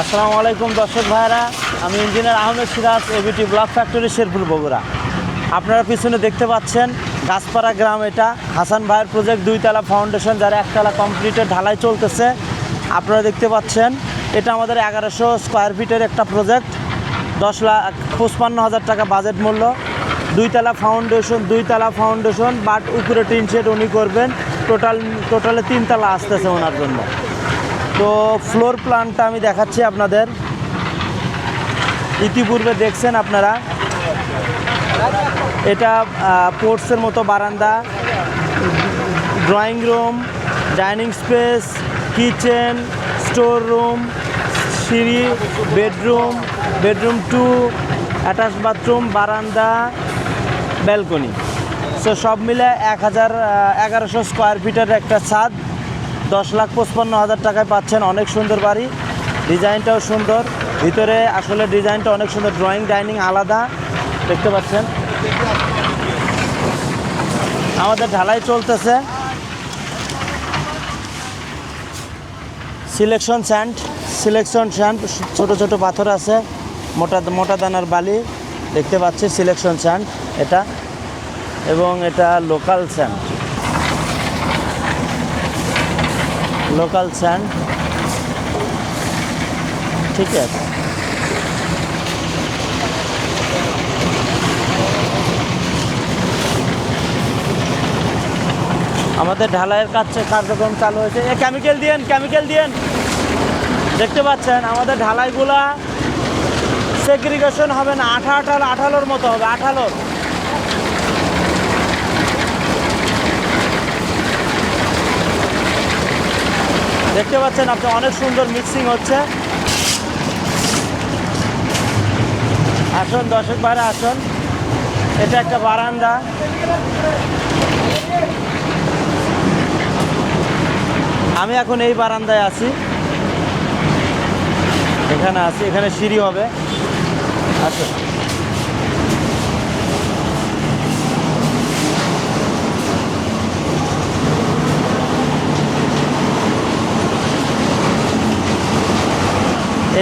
আসসালামু আলাইকুম দর্শক ভাইরা আমি engineer Ahmed Siraj ABT block factory, Sherpur, Bogura. আপনারা পিছনে দেখতে পাচ্ছেন গাছপাড়া গ্রাম এটা। হাসান ভাইয়ের প্রজেক্ট দুইতলা ফাউন্ডেশন যারা একতলা কমপ্লিটের ঢালাই চলতেছে। আপনারা দেখতে পাচ্ছেন, এটা আমাদের এগারোশো স্কোয়ার ফিটের একটা প্রজেক্ট দশ লাখ পঁচপান্ন হাজার টাকা বাজেট মূল্য। দুইতলা ফাউন্ডেশন দুইতলা ফাউন্ডেশন বাট উপরে টিন শেড উনি করবেন। টোটাল টোটালে তিনতলা আসতেছে ওনার জন্য। তো ফ্লোর প্ল্যানটা আমি দেখাচ্ছি আপনাদের। ইতিপূর্বে দেখছেন আপনারা। এটা পোর্টসের মতো বারান্দা। Drawing room, dining space, kitchen, store room, সিঁড়ি, bedroom bedroom two, attach bathroom, বারান্দা। ব্যালকনি সো সব মিলে এক হাজার এগারোশো স্কোয়ার ফিটের একটা ছাদ। দশ লাখ পঁচপান্ন হাজার টাকায় পাচ্ছেন অনেক সুন্দর বাড়ি। ডিজাইনটাও সুন্দর। ভিতরে আসলে ডিজাইনটা অনেক সুন্দর। ড্রয়িং ডাইনিং আলাদা। দেখতে পাচ্ছেন? আমাদের ঢালাই চলতেছে। সিলেকশন স্যান্ড সিলেকশন স্যান্ড ছোট ছোট পাথর আছে। মোটা মোটা দানার বালি। দেখতে পাচ্ছি সিলেকশন স্যান্ড এটা এবং এটা লোকাল স্যান্ড লোকাল স্যান্ড ঠিক আছে। আমাদের ঢালাইয়ের কাজ কার্যক্রম চালু হয়েছে। এ কেমিক্যাল দিয়েন কেমিক্যাল দিয়েন। দেখতে পাচ্ছেন, আমাদের ঢালাইগুলা সেগ্রিগেশন হবে না আঠা আঠালো আঠালোর মতো হবে আঠালোর দেখতে পাচ্ছেন আপনি অনেক সুন্দর মিক্সিং হচ্ছে। আসুন দর্শক বাইরে আসুন। এটা একটা বারান্দা। আমি এখন এই বারান্দায় আছি। এখানে আছি, এখানে সিঁড়ি হবে। আচ্ছা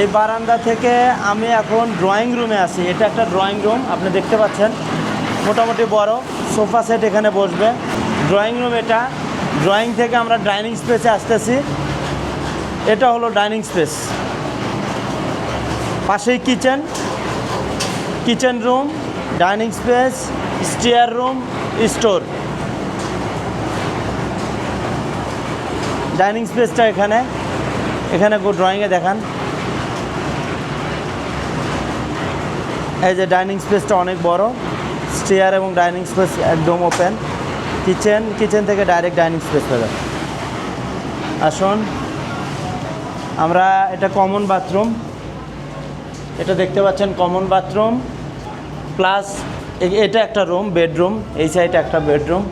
এই বারান্দা থেকে আমি এখন ড্রয়িং রুমে আছি। এটা একটা ড্রয়িং রুম আপনি দেখতে পাচ্ছেন। মোটামুটি বড়, সোফা সেট এখানে বসবে। ড্রয়িং রুম এটা। ড্রয়িং থেকে আমরা ডাইনিং স্পেসে আসতেছি। এটা হলো ডাইনিং স্পেস পাশেই kitchen kitchen room dining space stair room store dining স্পেসটা এখানে। এখানে ড্রয়িংয়ে দেখান। এই যে ডাইনিং স্পেসটা অনেক বড়। স্টেয়ার এবং ডাইনিং স্পেস একদম ওপেন কিচেন কিচেন থেকে ডাইরেক্ট ডাইনিং স্পেস পাবে আসুন। আমরা এটা কমন বাথরুম এটা দেখতে পাচ্ছেন কমন বাথরুম প্লাস এটা একটা রুম বেডরুম এই সাইডে একটা বেডরুম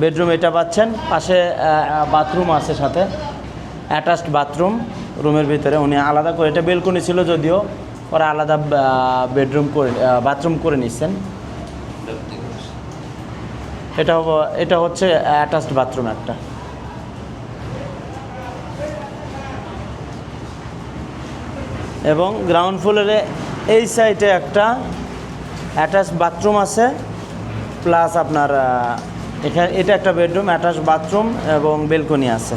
বেডরুম এটা পাচ্ছেন। পাশে বাথরুম আছে সাথে। অ্যাটাচড বাথরুম রুমের ভিতরে। উনি আলাদা করে এটা বেলকনি ছিল যদিও। ওরা আলাদা বেডরুম করে বাথরুম করে নিচ্ছেন এটা এটা হচ্ছে অ্যাটাচড বাথরুম একটা। এবং গ্রাউন্ড ফ্লোরে এই সাইডে একটা অ্যাটাচ বাথরুম আছে প্লাস আপনার এখানে, এটা একটা বেডরুম অ্যাটাচ বাথরুম এবং বেলকনি আছে।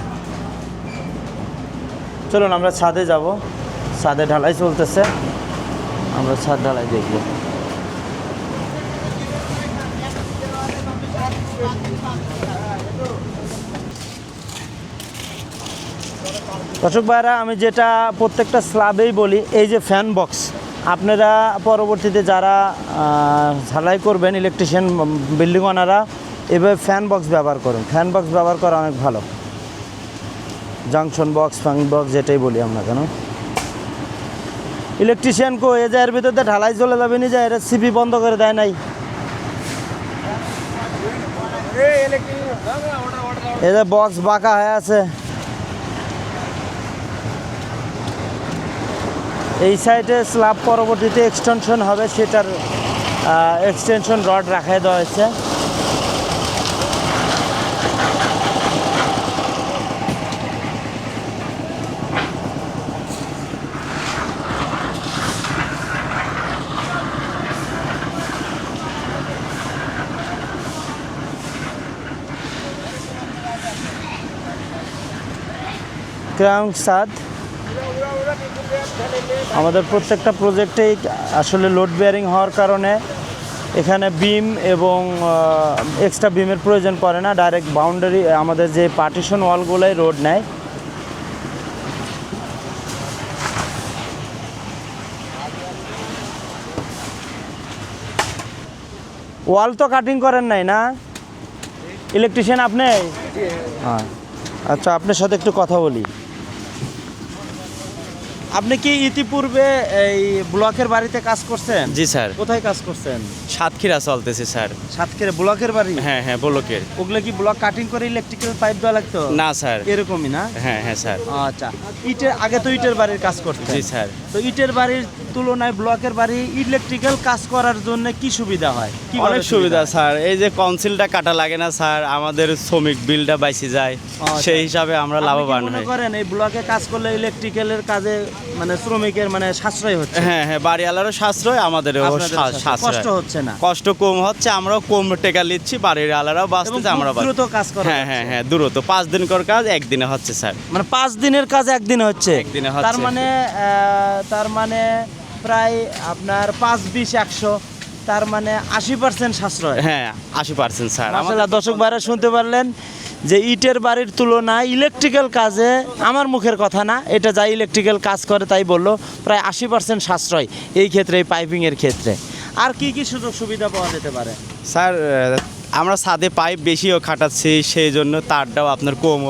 চলুন আমরা ছাদে যাব। ছাদে ঢালাই চলতেছে। আমরা ছাদ ঢালাই দেখব। দর্শক ভাইরা, আমি যেটা প্রত্যেকটা স্ল্যাবেই বলি, এই যে ফ্যান বক্স আপনারা পরবর্তীতে যারা ঝালাই করবেন ইলেকট্রিশিয়ান বিল্ডিং ওনারা এভাবে ফ্যান বক্স ব্যবহার করুন। ফ্যান বক্স ব্যবহার করা অনেক ভালো। জাংশন বক্স ফ্যান বক্স যেটাই বলি আমরা কেন। ইলেকট্রিশিয়ান কো এ যে এর ভিতরে ঢালাই চলে যাবে নি যে এটা সিপি বন্ধ করে দেয় নাই। এই যে বক্স বাঁকা হয়ে আছে। এই সাইডে স্ল্যাব পরবর্তীতে এক্সটেনশন হবে, সেটার এক্সটেনশন রড রাখাই দেওয়া হয়েছে। ক্রাউন সাদ। আমাদের প্রত্যেকটা প্রজেক্টেই আসলে লোড বেয়ারিং হওয়ার কারণে এখানে বিম এবং এক্সট্রা বিমের প্রয়োজন পড়ে না। ডাইরেক্ট বাউন্ডারি আমাদের যে পার্টিশন ওয়ালগুলোই রোড নেয়। ওয়াল তো কাটিং করেন নাই না? ইলেকট্রিশিয়ান আপনি? হ্যাঁ। আচ্ছা আপনার সাথে একটু কথা বলি। আপনি কি ইতিপূর্বে এই ব্লকের বাড়িতে কাজ করছেন? জি স্যার। কোথায় কাজ করছেন? সাতক্ষীরা চলতেছে স্যার। সাতক্ষীরা ব্লকের বাড়ি? হ্যাঁ হ্যাঁ বলকের। ওগুলো কি ব্লক কাটিং করে ইলেকট্রিক্যাল পাইপ দেওয়া লাগতো? না স্যার। এরকমই না? হ্যাঁ হ্যাঁ স্যার। আচ্ছা ইটের আগে তো ইটের বাড়ির কাজ করতেন। জি স্যার। তো ইটের বাড়ির তুলনায় ব্লকের বাড়ি ইলেকট্রিক্যাল কাজ করার জন্য কি সুবিধা হয়? কীভাবে অনেক সুবিধা স্যার। এই যে কনসিলটা কাটা লাগে না স্যার আমাদের শ্রমিক বিলটা বাইসে যায়। আচ্ছা। সেই হিসাবে আমরা লাভবান হই। করেন এই ব্লকে কাজ করলে ইলেকট্রিক্যালের কাজে মানে শ্রমিকের মানে সাশ্রয় হচ্ছে? হ্যাঁ হ্যাঁ বাড়িওয়ালারও সাশ্রয় আমাদেরও সাশ্রয়। সাশ্রয়। কষ্ট হচ্ছে না? কষ্ট কম হচ্ছে আমরাও কম টেকা নিচ্ছি বাড়ির আলারাও বাঁচতেছে আমরা দ্রুত কাজ করা হ্যাঁ হ্যাঁ হ্যাঁ দূরত। পাঁচ দিন কর কাজ একদিনে হচ্ছে স্যার। মানে পাঁচ দিনের কাজ একদিনে হচ্ছে। একদিনে হচ্ছে। তার মানে তার মানে প্রায় আপনার পাঁচ বিশ একশো তার মানে আশি পার্সেন্ট সাশ্রয়। হ্যাঁ আশি পার্সেন্ট স্যার। মাসাল্লাহ দর্শক ভাইরা শুনতে পারলেন যে ইটের বাড়ির তুলনায় ইলেকট্রিক্যাল কাজে আমার মুখের কথা না এটা যাই ইলেকট্রিক্যাল কাজ করে তাই বলল প্রায় আশি পার্সেন্ট সাশ্রয় এই ক্ষেত্রে এই পাইপিংয়ের ক্ষেত্রে। আর কি কি সুযোগ সুবিধা পাওয়া যেতে পারে? স্যার আমরা ছাদে পাইপ বেশিও খাটাচ্ছি সেই জন্য তারটাও আপনার কম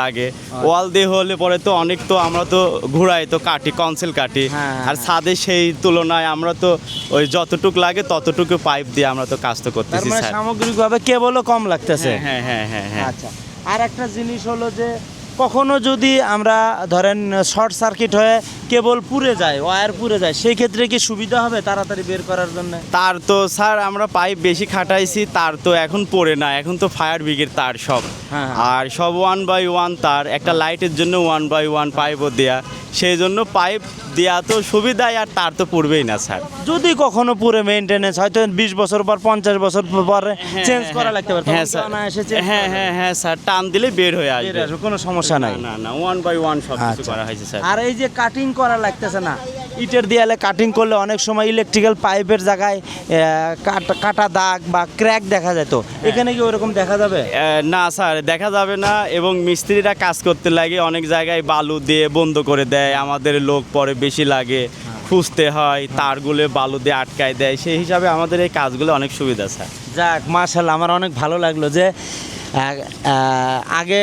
লাগে। ওয়াল দিয়ে হলে পরে তো অনেক তো আমরা তো ঘুরাই তো কাটি কনসেল কাটি। হ্যাঁ, আর হ্যাঁ। ছাদে সেই তুলনায় আমরা তো ওই যতটুক লাগে ততটুকু পাইপ দিয়ে আমরা তো কাজ তো করতেছি মানে সামগ্রিকভাবে কেবলও কম লাগতেছে? হ্যাঁ হ্যাঁ হ্যাঁ হ্যাঁ। আচ্ছা। আর একটা জিনিস হলো যে কখনো যদি আমরা ধরেন শর্ট সার্কিট হয়ে কেবল পুড়ে যায় ওয়ার পুড়ে যায় সেই ক্ষেত্রে কি সুবিধা হবে তাড়াতাড়ি বের করার জন্য? তার তো স্যার আমরা পাইপ বেশি খাটাইছি তার তো এখন পড়ে না এখন তো ফায়ার ব্রিগেড তার সব। হ্যাঁ। আর সব ওয়ান বাই ওয়ান তার একটা লাইটের জন্য ওয়ান বাই ওয়ান পাইপও দেয়া। সেই জন্য পাইপ দেওয়া তো সুবিধাই আর তার তো পড়বেই না স্যার। যদি কখনো পুরো মেইনটেনেন্স হয়তো বিশ বছর পর পঞ্চাশ বছর পরে চেঞ্জ করা লাগতে পারে হ্যাঁ স্যার। হ্যাঁ হ্যাঁ হ্যাঁ স্যার। টান দিলে বের হয়ে আসবে। কোনো সমস্যা নাই। না না ওয়ান বাই ওয়ান সব কিছু। করা হয়েছে স্যার। আর এই যে কাটিং করা লাগতেছে না ইটের দেয়ালে কাটিং করলে অনেক সময় ইলেকট্রিক্যাল পাইপের জায়গায় কাটা- কাটা দাগ বা ক্র্যাক দেখা যেত এখানে কি ওরকম দেখা যাবে? না স্যার দেখা যাবে না এবং মিস্ত্রিরা কাজ করতে লাগে অনেক জায়গায় বালু দিয়ে বন্ধ করে দেয়। আমাদের লোক পরে বেশি লাগে, খুঁজতে হয়, তারগুলো বালু দিয়ে আটকায় দেয়। সেই হিসাবে আমাদের এই কাজগুলো অনেক সুবিধা, স্যার। যাক মার্শাল আমার অনেক ভালো লাগল যে আগে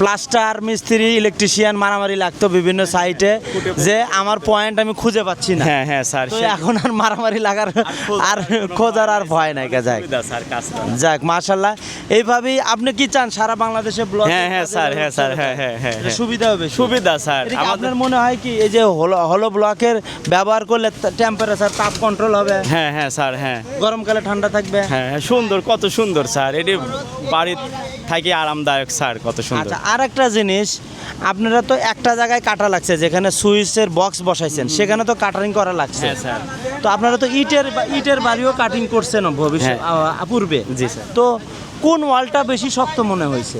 প্লাস্টার মিস্ত্রি ইলেকট্রিশিয়ান মারামারি লাগতো বিভিন্ন সাইটে যে আমার পয়েন্ট আমি খুঁজে পাচ্ছি না। হ্যাঁ হ্যাঁ স্যার এখন আর মারামারি লাগার আর খোঁজার আর ভয় নাই যাক। যাক মাশাল্লাহ এইভাবেই আপনি কি চান সারা বাংলাদেশে ব্লক হ্যাঁ হ্যাঁ স্যার হ্যাঁ স্যার হ্যাঁ হ্যাঁ হ্যাঁ হ্যাঁ। সুবিধা হবে সুবিধা। স্যার। আপনার মনে হয় কি এই যে হলো হলো ব্লকের ব্যবহার করলে টেম্পারেচার তাপ কন্ট্রোল হবে? হ্যাঁ হ্যাঁ স্যার হ্যাঁ। গরমকালে ঠান্ডা থাকবে? হ্যাঁ হ্যাঁ, সুন্দর কত সুন্দর স্যার। এটি বাড়ির থাকি আরামদায়ক স্যার কত সুন্দর। আচ্ছা আর একটা জিনিস আপনারা তো একটা জায়গায় কাটা লাগছে যেখানে সুইচের বক্স বসাইছেন সেখানে তো কাটারিং করা লাগছে। হ্যাঁ স্যার। তো আপনারা তো ইটের ইটের বাড়িও কাটিং করছেন ভবিষ্যৎ হ্যাঁ। পূর্বে। জি স্যার। তো কোন ওয়ালটা বেশি শক্ত মনে হয়েছে?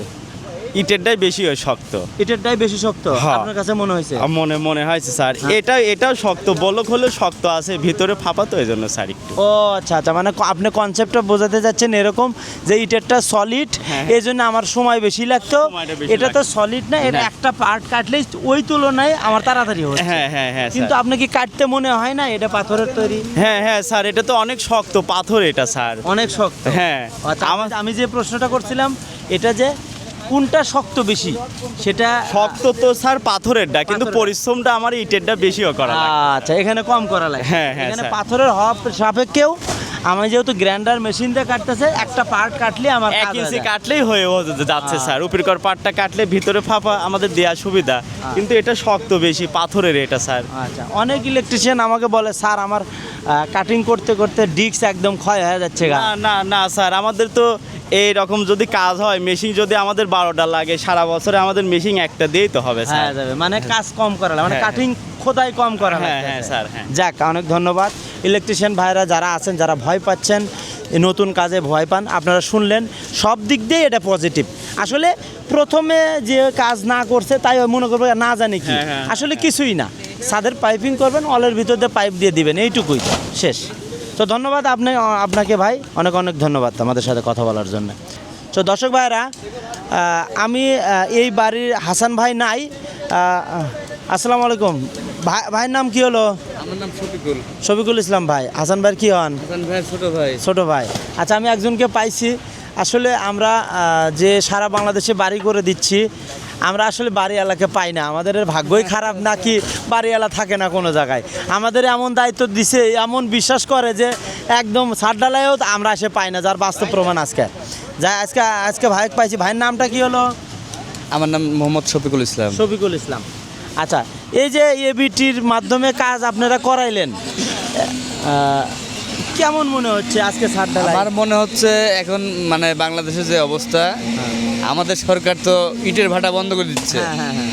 ইটেরটাই বেশি হয় শক্ত ইটেরটাই বেশি শক্ত হ্যাঁ। আপনার কাছে মনে হয়েছে আমার মনে মনে হয়েছে স্যার হ্যাঁ। এটা এটাও শক্ত বলক হলে শক্ত আছে ভিতরে ফাঁপা তো এই জন্য স্যার একটু ও আচ্ছা আচ্ছা মানে ক- আপনি কনসেপ্টটা বোঝাতে যাচ্ছেন এরকম যে ইটেরটা সলিড হ্যাঁ। এই জন্য আমার সময় বেশি লাগতো সময়টা বেশি এটা তো লাগতো। সলিড না এটা না। একটা পার্ট কাটলেই ওই তুলনায় আমার তাড়াতাড়ি হচ্ছে হ্যাঁ হ্যাঁ হ্যাঁ কিন্তু স্যার। আপনি কি কাটতে মনে হয় না এটা পাথরের তৈরি হ্যাঁ হ্যাঁ স্যার এটা তো অনেক শক্ত পাথর এটা স্যার অনেক শক্ত হ্যাঁ আচ্ছা আমার আমি- আমি যে প্রশ্নটা করছিলাম এটা যে কোনটা শক্ত বেশি? সেটা শক্ত তো স্যার পাথরেরটা কিন্তু পরিশ্রমটা আমার ইটেরটা বেশিও করা আচ্ছা এখানে কম করা লাগে। হ্যাঁ, হ্যাঁ, এখানে পাথরের হওয়া সাপেক্ষেও আমি যেহেতু গ্রাইন্ডার মেশিন দিয়ে কাটতেছে একটা পার্ট কাটলে আমার এক ইঞ্চি কাটলেই হয়ে যাচ্ছে হ্যাঁ। স্যার। উপরকর পাটটা কাটলে ভিতরে ফাঁপা আমাদের দেওয়া সুবিধা। কিন্তু এটা শক্ত বেশি পাথরের এটা স্যার। আচ্ছা অনেক ইলেকট্রিশিয়ান আমাকে বলে স্যার আমার কাটিং করতে করতে ডিস্ক একদম ক্ষয় হয়ে যাচ্ছে না না না স্যার আমাদের তো এই রকম যদি কাজ হয় মেশিন যদি আমাদের বারোটা লাগে সারা বছরে আমাদের মেশিন একটা দিয়েই তো হবে স্যার। মানে কাজ কম করা মানে হ্যাঁ, কাটিং খোদাই কম করা হ্যাঁ, হ্যাঁ, স্যার, হ্যাঁ। যাক অনেক ধন্যবাদ। ইলেকট্রিশিয়ান ভাইরা যারা আছেন যারা ভয় পাচ্ছেন নতুন কাজে ভয় পান আপনারা শুনলেন সব দিক দিয়ে এটা পজিটিভ আসলে প্রথমে যে কাজ না করছে তাই মনে করবে না জানি কি। হ্যাঁ, হ্যাঁ, আসলে কিছুই না। ছাদের পাইপিং করবেন অলের ভিতর দিয়ে পাইপ দিয়ে দিবেন এইটুকুই। শেষ। তো ধন্যবাদ আপনি আপনাকে ভাই। অনেক অনেক ধন্যবাদ আমাদের সাথে কথা বলার জন্য। তো দর্শক ভাইরা আমি এই বাড়ির হাসান ভাই নাই। আসসালামু আলাইকুম। ভাই ভাইয়ের নাম কি হলো? আমার নাম শফিকুল। শফিকুল ইসলাম ভাই। হাসান ভাই কি হন? হাসান ভাই ছোট ভাই। ছোট ভাই। আচ্ছা আমি একজনকে পাইছি। আসলে আমরা যে সারা বাংলাদেশে বাড়ি করে দিচ্ছি আমরা আসলে বাড়িওয়ালাকে পাই না। আমাদের ভাগ্যই খারাপ নাকি বাড়িওয়ালা থাকে না কোনো জায়গায়। আমাদের এমন দায়িত্ব দিছে এমন বিশ্বাস করে যে একদম সার ডালায়ও আমরা এসে পাই না যার বাস্তব প্রমাণ আজকে। যা আজকে আজকে ভাই পাইছি। ভাইয়ের নামটা কি হলো? আমার নাম মোহাম্মদ শফিকুল ইসলাম। শফিকুল ইসলাম। আচ্ছা এই যে এবিটির মাধ্যমে কাজ আপনারা করাইলেন কেমন মনে হচ্ছে আজকে সারটা আমার মনে হচ্ছে এখন মানে বাংলাদেশের যে অবস্থা আমাদের সরকার তো ইটের ভাটা বন্ধ করে দিচ্ছে। হ্যাঁ হ্যাঁ হ্যাঁ।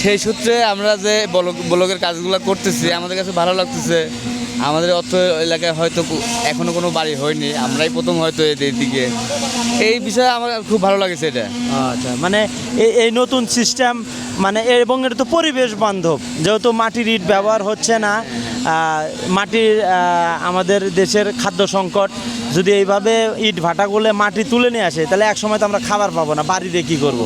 সেই সূত্রে আমরা যে বলক ব্লকের কাজগুলো করতেছি আমাদের কাছে ভালো লাগতেছে। আমাদের অর্থ এলাকায় হয়তো এখনও কোনো বাড়ি হয়নি, আমরাই প্রথম হয়তো এদের দিকে এই বিষয়ে আমার খুব ভালো লাগেছে এটা। আচ্ছা মানে এই নতুন সিস্টেম মানে এবং এটা তো পরিবেশ বান্ধব, যেহেতু মাটির ইট ব্যবহার হচ্ছে না মাটির আমাদের দেশের খাদ্য সংকট যদি এইভাবে ইট ভাটাগুলো মাটি তুলে নিয়ে আসে তাহলে এক সময় তো আমরা খাবার পাবো না বাড়িতে কি করব?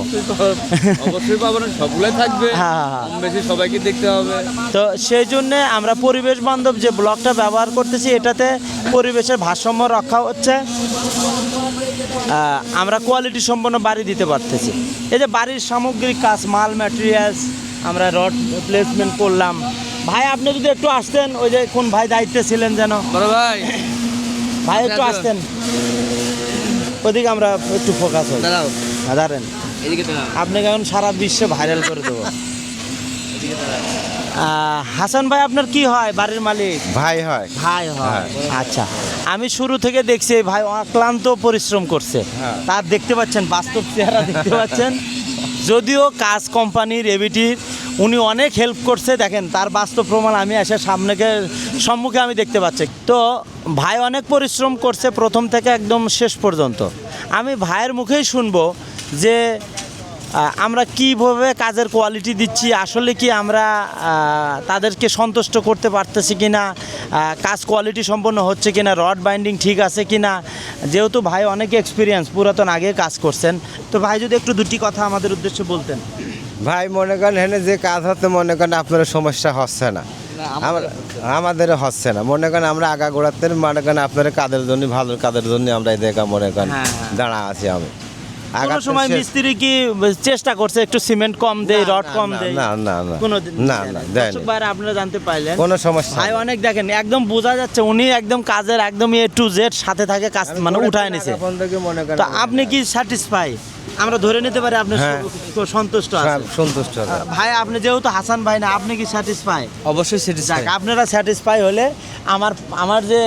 অবশ্যই পাবো না সবগুলোই থাকবে। হ্যাঁ, হ্যাঁ, হ্যাঁ। বেশি সবাইকে দেখতে হবে। তো সেই জন্যে আমরা পরিবেশ বান্ধব যে ব্লকটা ব্যবহার করতেছি এটাতে পরিবেশের ভারসাম্য রক্ষা হচ্ছে। আমরা কোয়ালিটি সম্পন্ন বাড়ি দিতে পারতেছি। এই যে বাড়ির সামগ্রিক কাজ মাল ম্যাটেরিয়ালস আমরা রড প্লেসমেন্ট করলাম। ভাই আপনি যদি একটু আসতেন ওই যে কোন ভাই দায়িত্বে ছিলেন যেন। বড় ভাই। ভাই একটু আসতেন। ওদিকে আমরা একটু ফোকাস হই। দাঁড়াও। হ্যাঁ, দাঁড়ান। আপনাকে এখন সারা বিশ্বে ভাইরাল করে দেবো। হাসান ভাই আপনার কি হয় বাড়ির মালিক? ভাই হয়। ভাই হয়। আচ্ছা আমি শুরু থেকে দেখছি এই ভাই অক্লান্ত পরিশ্রম করছে। হ্যাঁ। তার দেখতে পাচ্ছেন বাস্তব চেহারা দেখতে পাচ্ছেন। যদিও কাজ কোম্পানির এবিটির উনি অনেক হেল্প করছে, দেখেন, তার বাস্তব প্রমাণ আমি এসে সামনেকে, সম্মুখে আমি দেখতে পাচ্ছি। তো ভাই অনেক পরিশ্রম করছে প্রথম থেকে একদম শেষ পর্যন্ত। আমি ভাইয়ের মুখেই শুনব যে আমরা কীভাবে কাজের কোয়ালিটি দিচ্ছি, আসলে কি আমরা তাদেরকে সন্তুষ্ট করতে পারতেছি কি না কাজ কোয়ালিটি সম্পন্ন হচ্ছে কি না রড বাইন্ডিং ঠিক আছে কি না যেহেতু ভাই অনেক এক্সপিরিয়েন্স পুরাতন আগে কাজ করছেন। তো ভাই যদি একটু দুটি কথা আমাদের উদ্দেশ্যে বলতেন। ভাই মনে করেন হেনে যে কাজ হচ্ছে মনে করেন আপনার সমস্যা হচ্ছে না। আমাদের হচ্ছে না। মনে করেন আমরা আগা গোড়াতে মনে করেন আপনার কাদের জন্য ভালো কাদের জন্য আমরা এই দেখা মনে করেন হ্যাঁ, হ্যাঁ। দাঁড়া আছি আমি। আগাতে সময় মিস্ত্রি কি চেষ্টা করছে একটু সিমেন্ট কম দেয় রড কম দেয়? না না না। কোনো না না দেয়নি আপনারা জানতে পাইলেন কোনো সমস্যা ভাই অনেক দেখেন একদম বোঝা যাচ্ছে উনি একদম কাজের একদম এ টু জেড সাথে থাকে কাজ মানে উঠায় নিছে। মনে তো আপনি কি স্যাটিসফাই আমরা ধরে নিতে পারি আপনি হ্যাঁ। সন্তুষ্ট হ্যাঁ, আছেন। সন্তুষ্ট। ভাই আপনি যেহেতু হাসান ভাই না আপনি কি স্যাটিসফাই অবশ্যই স্যাটিসফাই আপনারা স্যাটিসফাই হলে আমার আমার যে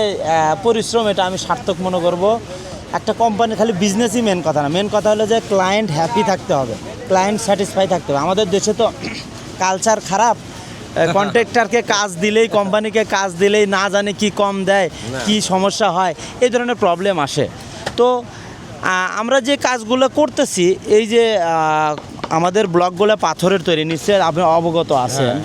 পরিশ্রম এটা আমি সার্থক মনে করব। একটা কোম্পানি খালি বিজনেসই মেন কথা না। মেন কথা হলো যে ক্লায়েন্ট হ্যাপি থাকতে হবে। ক্লায়েন্ট স্যাটিসফাই থাকতে হবে। আমাদের দেশে তো কালচার খারাপ। কন্ট্রাক্টরকে কাজ দিলেই কোম্পানিকে কাজ দিলেই না জানে কি কম দেয় কি সমস্যা হয় এই ধরনের প্রবলেম আসে। তো আমরা যে কাজগুলো করতেছি এই যে আমাদের ব্লকগুলো পাথরের তৈরি নিশ্চয়ই আপনি অবগত আছেন।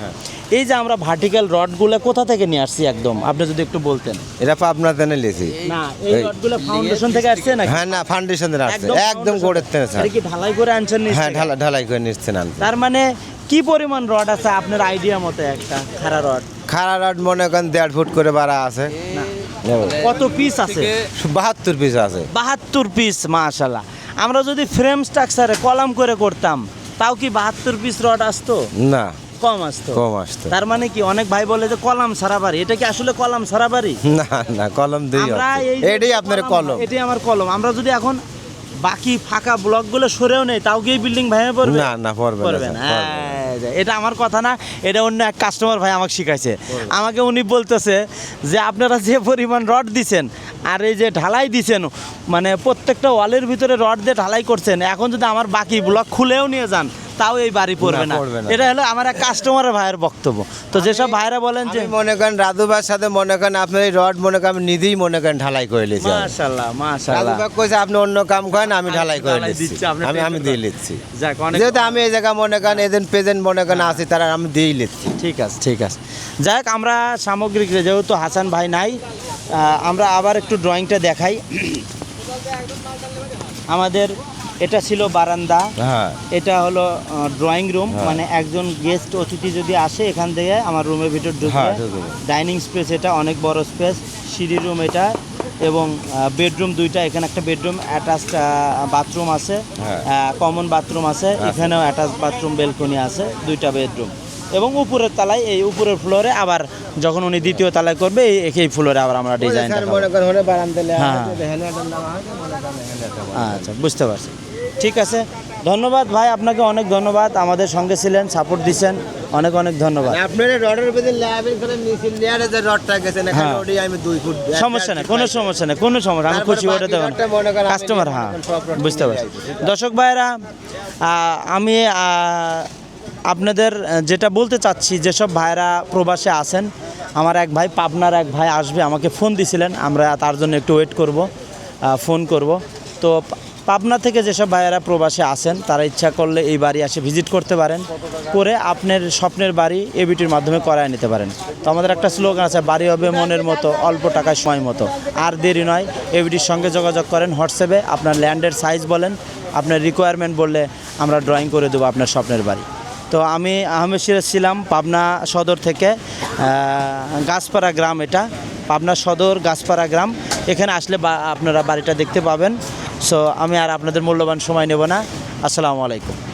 এই যে আমরা ভার্টিক্যাল রডগুলো কোথা থেকে নিয়ে আসছি একদম? আপনি যদি একটু বলতেন। এটা পাবনা তেনে লিছি না এই রডগুলো ফাউন্ডেশন থেকে আসছে নাকি? হ্যাঁ না ফাউন্ডেশনের আসছে। একদম। গোড়ের তেনে স্যার কি ঢালাই করে আনছেন নিচ হ্যাঁ থেকে? ঢালা ঢালাই করে নিচ্ছেন আনতে তার মানে কি পরিমাণ রড আছে আপনার আইডিয়া মতে একটা? খাড়া রড। খাড়া রড মনে করেন দেড় ফুট করে বাড়া আছে। কত পিস আছে? বাহাত্তর পিস আছে। বাহাত্তর পিস মাশাল্লাহ আমরা যদি ফ্রেম স্ট্রাকচারে কলাম করে করতাম তাও কি বাহাত্তর পিস রড আসতো? না। কম আসতো। কম আসতো। তার মানে কি অনেক ভাই বলে যে কলাম সারা বাড়ি। এটা কি আসলে কলাম সারা বাড়ি? না না কলম দুই আমরা এই যে এটাই আপনার কলম এটাই আমার কলম। আমরা যদি এখন বাকি ফাঁকা ব্লকগুলো সরেও নেই তাও কি বিল্ডিং ভেঙে পড়বে? না না। পড়বে না। হ্যাঁ, এটা আমার কথা না এটা অন্য এক কাস্টমার ভাই আমাকে শিখাইছে। আমাকে উনি বলতেছে যে আপনারা যে পরিমাণ রড দিছেন আর এই যে ঢালাই দিছেন মানে প্রত্যেকটা ওয়ালের ভিতরে রড দিয়ে ঢালাই করছেন এখন যদি আমার বাকি ব্লক খুলেও নিয়ে যান তাও এই বাড়ি পড়বে না। এটা হলো আমার এক কাস্টমারের ভাইয়ের বক্তব্য। তো যেসব ভাইরা বলেন যে মনে করেন রাধুবার সাথে মনে করেন আপনার এই রড মনে করেন আমি নিজেই মনে করেন ঢালাই করে নিয়েছি মাশাল্লাহ মাশাল্লাহ রাধুবাগ কইছে আপনি অন্য কাম করেন আমি ঢালাই করে নিচ্ছি। আমি আমি দিয়ে। নিচ্ছি। যেহেতু আমি এই জায়গা মনে করেন এদিন পেজেন্ট মনে করেন আছি তারা আমি দিয়েই নিচ্ছি। ঠিক আছে ঠিক আছে। যাই হোক আমরা সামগ্রিক যেহেতু হাসান ভাই নাই আমরা আবার একটু ড্রয়িংটা দেখাই। আমাদের এটা ছিল বারান্দা হ্যাঁ এটা হলো ড্রয়িং রুম হ্যাঁ। মানে একজন গেস্ট অতিথি যদি আসে এখান থেকে আমার রুমের ভিতর ঢুকে হ্যাঁ, ঢুকবে। ডাইনিং স্পেস এটা অনেক বড় স্পেস সিঁড়ি রুম এটা এবং বেডরুম দুইটা এখানে একটা বেডরুম অ্যাটাচড বাথরুম আছে হ্যাঁ। কমন বাথরুম আছে এখানেও অ্যাটাচ বাথরুম বেলকনি আছে দুইটা বেডরুম এবং উপরের তলায় এই উপরের ফ্লোরে আবার যখন উনি দ্বিতীয় তলায় করবে এই ফ্লোরে আবার আমরা মনে লেয়া হ্যাঁ। মনে আচ্ছা বুঝতে পারছি ঠিক আছে ধন্যবাদ ভাই আপনাকে অনেক ধন্যবাদ আমাদের সঙ্গে ছিলেন সাপোর্ট দিচ্ছেন অনেক অনেক ধন্যবাদ হয়েছে। আপনার এই রডের ভিতরে লেয়াবেন করে মিছিল লেয়ারে যে রডটা গেছেন এখানে হ্যাঁ। আমি দুই ফুট সমস্যা নেই কোনো সমস্যা নেই কোনো সমস্যা আমি খুশি ওটা দেবেন মনে কাস্টমার হ্যাঁ বুঝতে পারছি দর্শক ভাইরা আমি আপনাদের যেটা বলতে চাচ্ছি, যেসব ভাইরা প্রবাসে আছেন, আমার এক ভাই, পাবনার এক ভাই আসবে, আমাকে ফোন দিছিলেন, আমরা তার জন্য একটু ওয়েট করব ফোন করব। তো পাবনা থেকে যেসব ভাইয়েরা প্রবাসে আসেন তারা ইচ্ছা করলে এই বাড়ি এসে ভিজিট করতে পারেন, করে আপনার স্বপ্নের বাড়ি এবিটির মাধ্যমে করায় নিতে পারেন। তো আমাদের একটা স্লোগান আছে, বাড়ি হবে মনের মতো, অল্প টাকায় সময় মতো। আর দেরি নয় এবিটির সঙ্গে যোগাযোগ করেন হোয়াটসঅ্যাপে, আপনার ল্যান্ডের সাইজ বলেন, আপনার রিকোয়ারমেন্ট বললে আমরা ড্রয়িং করে দেবো আপনার স্বপ্নের বাড়ি। তো আমি আহমেদ সিরাজ ছিলাম পাবনা সদর থেকে গাছপাড়া গ্রাম এটা, পাবনা সদর গাছপাড়া গ্রাম। এখানে আসলে আপনারা বাড়িটা দেখতে পাবেন। সো আমি আর আপনাদের মূল্যবান সময় নেব না। আসসালামু আলাইকুম।